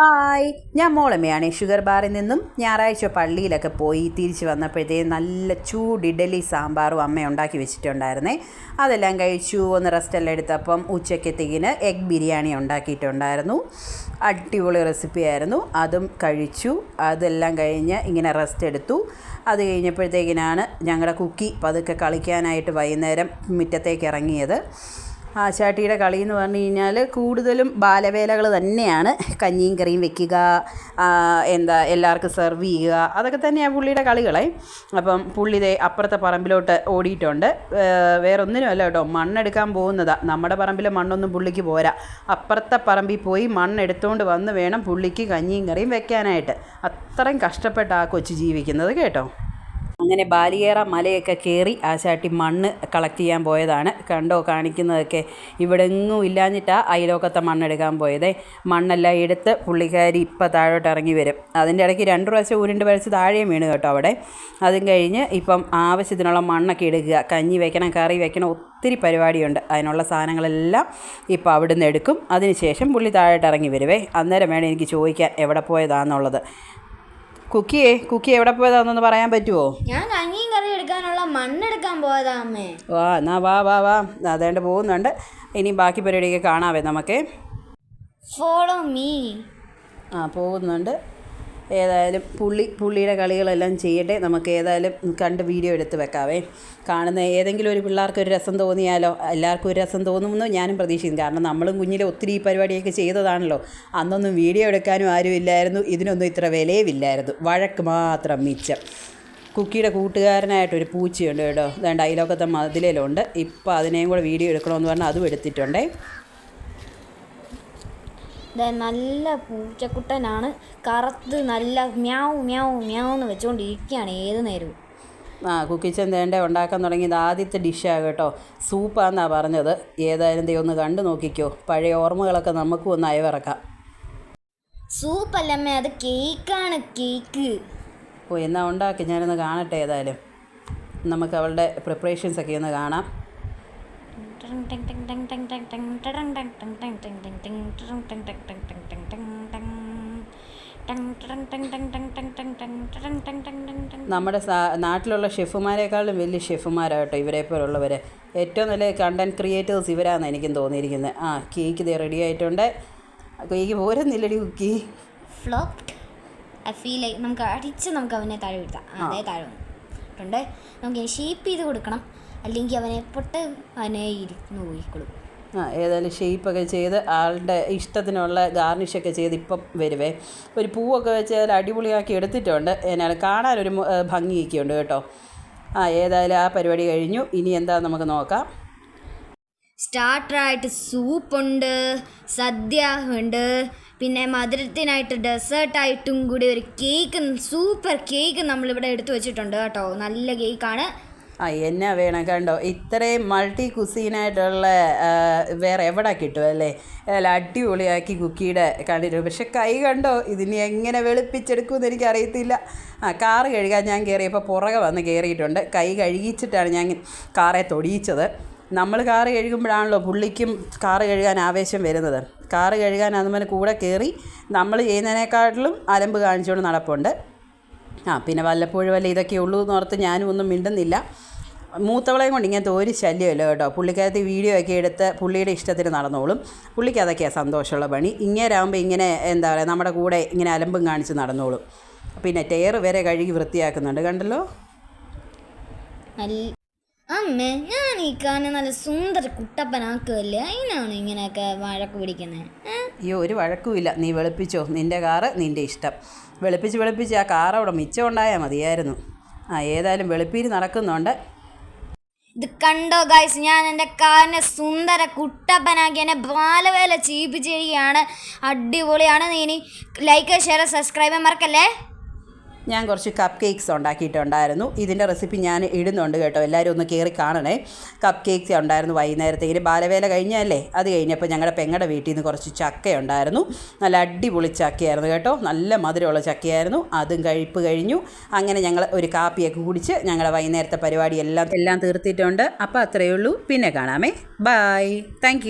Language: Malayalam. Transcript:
ഹായ് ഞാൻ മോളമ്മയാണ്. ഷുഗർ ബാറിൽ നിന്നും ഞായറാഴ്ച പള്ളിയിലൊക്കെ പോയി തിരിച്ച് വന്നപ്പോഴത്തേ നല്ല ചൂട് ഇഡലി സാമ്പാറും അമ്മ ഉണ്ടാക്കി വെച്ചിട്ടുണ്ടായിരുന്നേ. അതെല്ലാം കഴിച്ചു. ഒന്ന് റെസ്റ്റെല്ലാം എടുത്തപ്പം ഉച്ചക്കത്തേക്കിന് എഗ് ബിരിയാണി ഉണ്ടാക്കിയിട്ടുണ്ടായിരുന്നു. അടിപൊളി റെസിപ്പി ആയിരുന്നു. അതും കഴിച്ചു. അതെല്ലാം കഴിഞ്ഞ് ഇങ്ങനെ റെസ്റ്റ് എടുത്തു. അത് കഴിഞ്ഞപ്പോഴത്തേക്കിനാണ് ഞങ്ങളുടെ കുക്കി പതുക്കെ കളിക്കാനായിട്ട് വൈകുന്നേരം മുറ്റത്തേക്ക് ഇറങ്ങിയത്. ആശാട്ടിയുടെ കളി എന്ന് പറഞ്ഞു കഴിഞ്ഞാൽ കൂടുതലും ബാലവേലകൾ തന്നെയാണ് കഞ്ഞിയും കറിയും വെക്കുക എന്താ എല്ലാവർക്കും സെർവ് ചെയ്യുക. അതൊക്കെ തന്നെയാണ് പുള്ളിയുടെ കളികളെ. അപ്പം പുള്ളി ദേ അപ്പുറത്തെ പറമ്പിലോട്ട് ഓടിയിട്ടുണ്ട്. വേറെ ഒന്നിനുമല്ല കേട്ടോ മണ്ണെടുക്കാൻ പോകുന്നതാണ് നമ്മുടെ പറമ്പിലെ മണ്ണൊന്നും പുള്ളിക്ക് പോരാ. അപ്പുറത്തെ പറമ്പിൽ പോയി മണ്ണെടുത്തുകൊണ്ട് വന്ന് വേണം പുള്ളിക്ക് കഞ്ഞിയും കറിയും വെക്കാനായിട്ട്. അത്രയും കഷ്ടപ്പെട്ട് ആ കൊച്ചു ജീവിക്കുന്നത് കേട്ടോ? അങ്ങനെ ബാലിയേറ മലയൊക്കെ കയറി ആശാട്ടി മണ്ണ് കളക്ട് ചെയ്യാൻ പോയതാണ്. കണ്ടോ കാണിക്കുന്നതൊക്കെ? ഇവിടെ എങ്ങും ഇല്ലാഞ്ഞിട്ടാണ് അയലോക്കത്തെ മണ്ണെടുക്കാൻ പോയതേ. മണ്ണെല്ലാം എടുത്ത് പുള്ളിക്കാരി ഇപ്പം താഴോട്ട് ഇറങ്ങി വരും. അതിന്റെ ഇടയ്ക്ക് രണ്ട് പ്രാവശ്യം ഉരുണ്ട് വലിച്ച് താഴെയും വീണ് കേട്ടോ അവിടെ. അതും കഴിഞ്ഞ് ഇപ്പം ആവശ്യത്തിനുള്ള മണ്ണൊക്കെ എടുക്കുക. കഞ്ഞി വെക്കണം കറി വെക്കണം ഒത്തിരി പരിപാടിയുണ്ട്. അതിനുള്ള സാധനങ്ങളെല്ലാം ഇപ്പോൾ അവിടുന്ന് എടുക്കും. അതിനുശേഷം പുള്ളി താഴോട്ട് ഇറങ്ങി വരുവേ. അന്നേരം വേണം എനിക്ക് ചോദിക്കാൻ എവിടെ പോയതാണെന്നുള്ളത് കുക്കിയെ കുക്കി എവിടെ പോയതാണെന്നൊന്ന് പറയാൻ പറ്റുമോ ഞാൻ കഞ്ഞിയും കറി എടുക്കാനുള്ള മണ്ണെടുക്കാൻ പോയതാ അമ്മേ. വാ എന്നാ വാ വാ വാ. അതേണ്ട പോകുന്നുണ്ട്. ഇനി ബാക്കി പരിപാടിയൊക്കെ കാണാവേ നമുക്ക്. ഫോളോ മീ ആ പോകുന്നുണ്ട്. ഏതായാലും പുള്ളി പുള്ളിയുടെ കളികളെല്ലാം ചെയ്യട്ടെ. നമുക്ക് ഏതായാലും കണ്ട് വീഡിയോ എടുത്ത് വെക്കാവേ. കാണുന്ന ഏതെങ്കിലും ഒരു പിള്ളേർക്ക് ഒരു രസം തോന്നിയാലോ? എല്ലാവർക്കും ഒരു രസം തോന്നുമെന്ന് ഞാനും പ്രതീക്ഷിക്കുന്നു. കാരണം നമ്മളും കുഞ്ഞിലെ ഒത്തിരി ഈ പരിപാടിയൊക്കെ ചെയ്തതാണല്ലോ. അന്നൊന്നും വീഡിയോ എടുക്കാനും ആരും ഇല്ലായിരുന്നു. ഇതിനൊന്നും ഇത്ര വിലയുമില്ലായിരുന്നു വഴക്ക് മാത്രം മിച്ചം. കുക്കിയുടെ കൂട്ടുകാരനായിട്ടൊരു പൂച്ചയുണ്ട് കേട്ടോ. അതുകൊണ്ട് അയലോക്കത്തെ മതിലേലുണ്ട് ഇപ്പോൾ അതിനെയും കൂടെ വീഡിയോ എടുക്കണമെന്ന് പറഞ്ഞാൽ അതും എടുത്തിട്ടുണ്ടേ. നല്ല പൂച്ചക്കുട്ടനാണ്. കറുത്ത് നല്ല മ്യാവ് മ്യാവ് മ്യാവ് എന്ന് വെച്ചുകൊണ്ടിരിക്കുകയാണ് ഏത് നേരവും. ആ കുക്കിച്ചൻ തേണ്ട ഉണ്ടാക്കാൻ തുടങ്ങിയത് ആദ്യത്തെ ഡിഷാണ് കേട്ടോ. സൂപ്പാന്നാണ് പറഞ്ഞത്. ഏതായാലും ദൈവം ഒന്ന് കണ്ടു നോക്കിക്കോ. പഴയ ഓർമ്മകളൊക്കെ നമുക്കും ഒന്ന് അയവിറക്കാം. സൂപ്പല്ലമ്മേ അത് കേക്കാണ് കേക്ക്. ഓ എന്നാ ഉണ്ടാക്കി. ഞാനൊന്ന് കാണട്ടെ ഏതായാലും. നമുക്ക് അവളുടെ പ്രിപ്പറേഷൻസ് ഒക്കെ ഒന്ന് കാണാം. നമ്മുടെ നാട്ടിലുള്ള ഷെഫുമാരെക്കാളും വലിയ ഷെഫുമാരാണ് കേട്ടോ ഇവരെ പോലുള്ളവർ ഏറ്റവും നല്ല കണ്ടന്റ് ക്രിയേറ്റേഴ്സ് ഇവരാണെന്ന് എനിക്കും തോന്നിയിരിക്കുന്നത് ആ കേക്ക് ഇത് റെഡി ആയിട്ടുണ്ട്. കേക്ക് പോരുന്നില്ലടി കുക്കി. ഫ്ലോപ്ഡ് ഐ ഫീൽ നമുക്ക് അടിച്ച് നമുക്ക് അവനെ താഴെ വിടുത്താം അതേ താഴെ വന്നിട്ടുണ്ട് നമുക്ക് ഷേപ്പ് ചെയ്ത് കൊടുക്കണം. അല്ലെങ്കിൽ അവനെ പൊട്ട് അവനെ ഇരുന്ന് പോയിക്കൊള്ളും ആ ഏതായാലും ഷെയ്പ്പൊക്കെ ചെയ്ത് ആളുടെ ഇഷ്ടത്തിനുള്ള ഗാർണിഷൊക്കെ ചെയ്ത് ഇപ്പം വരുവേ. ഒരു പൂവൊക്കെ വെച്ച് അതിൽ അടിപൊളിയാക്കി എടുത്തിട്ടുണ്ട്. എന്നാൽ കാണാനൊരു ഭംഗിയൊക്കെ ഉണ്ട് കേട്ടോ. ആ ഏതായാലും ആ പരിപാടി കഴിഞ്ഞു. ഇനി എന്താ നമുക്ക് നോക്കാം. സ്റ്റാർട്ടറായിട്ട് സൂപ്പുണ്ട് സദ്യ ഉണ്ട് പിന്നെ മധുരത്തിനായിട്ട് ഡെസേർട്ടായിട്ടും കൂടി ഒരു കേക്ക് സൂപ്പർ കേക്ക് നമ്മളിവിടെ എടുത്തു വെച്ചിട്ടുണ്ട് കേട്ടോ. നല്ല കേക്കാണ് ആ എന്നാ വേണം കണ്ടോ? ഇത്രയും മൾട്ടി കുസീനായിട്ടുള്ള വേറെ എവിടെ കിട്ടും അല്ലേ? അല്ല അടിപൊളിയാക്കി കുക്കിയുടെ കണ്ടിട്ട് പക്ഷെ കൈ കണ്ടോ? ഇതിനി എങ്ങനെ വെളുപ്പിച്ചെടുക്കുമെന്ന് എനിക്കറിയത്തില്ല. ആ കാറ് കഴുകാൻ ഞാൻ കയറിയപ്പോൾ പുറകെ വന്ന് കയറിയിട്ടുണ്ട് കൈ കഴുകിച്ചിട്ടാണ് ഞാൻ കാറെ തൊടിയിച്ചത്. നമ്മൾ കാറ് കഴുകുമ്പോഴാണല്ലോ പുള്ളിക്കും കാറ് കഴുകാൻ ആവേശം വരുന്നത്. കാറ് കഴുകാൻ അതുപോലെ കൂടെ കയറി നമ്മൾ ചെയ്യുന്നതിനേക്കാട്ടിലും അലമ്പ് കാണിച്ചുകൊണ്ട് നടപ്പുണ്ട്. ആ പിന്നെ വല്ലപ്പോഴും വല്ല ഇതൊക്കെ ഉള്ളൂ എന്ന് ഓർത്ത് ഞാനും ഒന്നും മിണ്ടുന്നില്ല. മൂത്തവളെയും കൊണ്ട് ഇങ്ങനത്തെ ഒരു ശല്യമില്ല കേട്ടോ. പുള്ളിക്കകത്ത് വീഡിയോ ഒക്കെ എടുത്ത് പുള്ളിയുടെ ഇഷ്ടത്തിന് നടന്നോളും. പുള്ളിക്ക് അതൊക്കെയാണ് സന്തോഷമുള്ള പണി. ഇങ്ങേരാകുമ്പോൾ ഇങ്ങനെ എന്താ പറയുക നമ്മുടെ കൂടെ ഇങ്ങനെ അലമ്പും കാണിച്ച് നടന്നോളും. പിന്നെ ടയർ വരെ കഴുകി വൃത്തിയാക്കുന്നുണ്ട് കണ്ടല്ലോ? അമ്മേ ഞാൻ ഈ കാനെ നല്ല സുന്ദര കുട്ടപ്പനാക്കുമല്ലേ അതിനാണ് ഇങ്ങനെയൊക്കെ വഴക്ക് പിടിക്കുന്നത് അയ്യോ ഒരു വഴക്കുമില്ല. നീ വെളുപ്പിച്ചോ. നിന്റെ കാറ് നിന്റെ ഇഷ്ടം. വെളുപ്പിച്ച് വെളുപ്പിച്ച് ആ കാർ അവിടെ മിച്ചം ഉണ്ടായാൽ മതിയായിരുന്നു. ആ ഏതായാലും വെളുപ്പീര് നടക്കുന്നുണ്ട്. ഇത് കണ്ടോ ഗൈസ് ഞാൻ എന്റെ കാറിനെ സുന്ദര കുട്ടപ്പനാക്കി എന്നെ ബാലവേല ചെയ്യിപ്പിച്ചിരിക്കുകയാണ് അടിപൊളിയാണ്. നീ ഇനി ലൈക്ക് ഷെയർ സബ്സ്ക്രൈബ് മറക്കല്ലേ? ഞാൻ കുറച്ച് കപ്പ് കേക്ക്സ് ഉണ്ടാക്കിയിട്ടുണ്ടായിരുന്നു. ഇതിന്റെ റെസിപ്പി ഞാൻ ഇടുന്നുണ്ട് കേട്ടോ. എല്ലാവരും ഒന്ന് കയറി കാണണേ. കപ്പ് കേക്ക്സ് ഉണ്ടായിരുന്നു വൈകുന്നേരത്തേക്ക്. ബാലവേല കഴിഞ്ഞല്ലേ? അത് കഴിഞ്ഞപ്പോൾ ഞങ്ങളുടെ പെങ്ങടെ വീട്ടിൽ നിന്ന് കുറച്ച് ചക്കയുണ്ടായിരുന്നു. നല്ല അടിപൊളി ചക്കയായിരുന്നു കേട്ടോ. നല്ല മധുരമുള്ള ചക്കയായിരുന്നു. അതും കഴിപ്പ് കഴിഞ്ഞു. അങ്ങനെ ഞങ്ങൾ ഒരു കാപ്പിയൊക്കെ കുടിച്ച് ഞങ്ങളുടെ വൈകുന്നേരത്തെ പരിപാടി എല്ലാം എല്ലാം തീർത്തിട്ടുണ്ട്. അപ്പോൾ അത്രയേ ഉള്ളൂ. പിന്നെ കാണാമേ. Bye thank